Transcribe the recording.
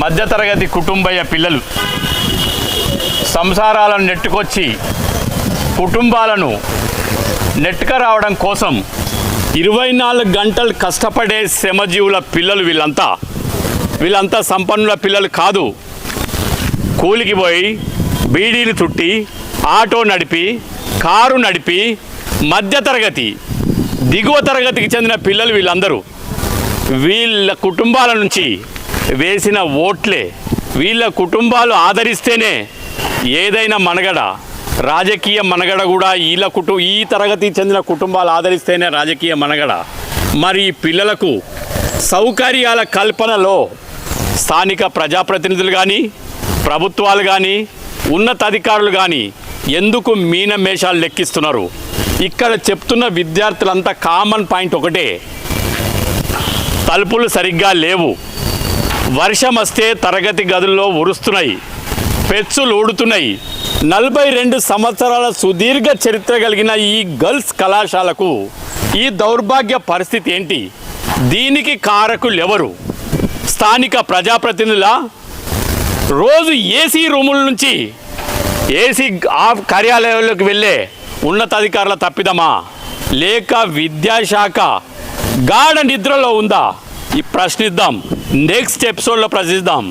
మధ్యతరగతి కుటుంబయ పిల్లలు సంసారాలను నెట్టుకొచ్చి కుటుంబాలను నెట్టుక రావడం కోసం ఇరవై నాలుగు గంటలు కష్టపడే శ్రమజీవుల పిల్లలు వీళ్ళంతా. వీళ్ళంతా సంపన్నుల పిల్లలు కాదు. కూలికి పోయి బీడీలు చుట్టి ఆటో నడిపి కారు నడిపి మధ్యతరగతి దిగువ తరగతికి చెందిన పిల్లలు వీళ్ళందరూ. వీళ్ళ కుటుంబాల నుంచి వేసిన ఓట్లే వీళ్ళ కుటుంబాలు ఆదరిస్తేనే ఏదైనా మనగడ రాజకీయ మనగడ కూడా వీళ్ళ కుటు ఈ తరగతి చెందిన కుటుంబాలు ఆదరిస్తేనే రాజకీయ మనగడ. మరి పిల్లలకు సౌకర్యాల కల్పనలో స్థానిక ప్రజాప్రతినిధులు కానీ ప్రభుత్వాలు కానీ ఉన్నతాధికారులు కానీ ఎందుకు మీనమేషాలు లెక్కిస్తున్నారు? ఇక్కడ చెప్తున్న విద్యార్థులంతా కామన్ పాయింట్ ఒకటే. తలుపులు సరిగ్గా లేవు. వర్షం వస్తే తరగతి గదుల్లో ఉరుస్తున్నాయి. పెచ్చులు ఊడుతున్నాయి. నలభై రెండు సంవత్సరాల సుదీర్ఘ చరిత్ర కలిగిన ఈ గర్ల్స్ కళాశాలకు ఈ దౌర్భాగ్య పరిస్థితి ఏంటి? దీనికి కారకులు ఎవరు స్థానిక ప్రజాప్రతినిధుల? రోజు ఏసీ రూముల నుంచి ఏసీ ఆ కార్యాలయాల్లోకి వెళ్ళే ఉన్నతాధికారుల తప్పిదమా? లేక విద్యాశాఖ గాఢ నిద్రలో ఉందా? ఈ ప్రశ్నిద్దాం. నెక్స్ట్ ఎపిసోడ్లో ప్రశ్నిద్దాం.